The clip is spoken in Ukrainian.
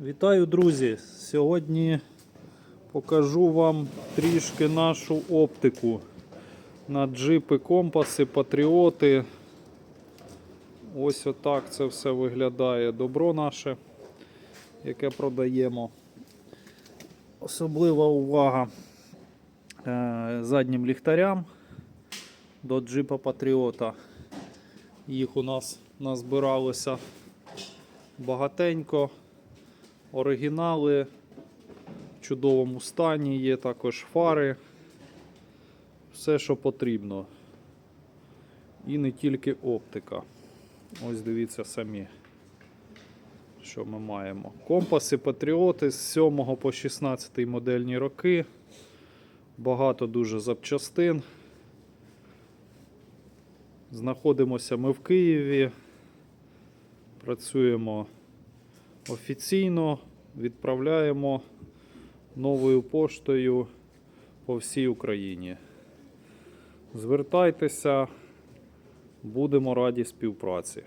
Вітаю, друзі! Сьогодні покажу вам трішки нашу оптику на джипи, компаси, патріоти. Ось отак це все виглядає добро наше, яке продаємо. Особлива увага е, заднім ліхтарям до джипа Патріота. Їх у нас назбиралося багатенько. Оригінали в чудовому стані, є також фари. Все, що потрібно. І не тільки оптика. Ось дивіться самі, що ми маємо. Компаси Патріоти з 7 по 16 модельні роки. Багато дуже запчастин. Знаходимося ми в Києві. Працюємо офіційно, відправляємо новою поштою по всій Україні. Звертайтеся, будемо раді співпраці.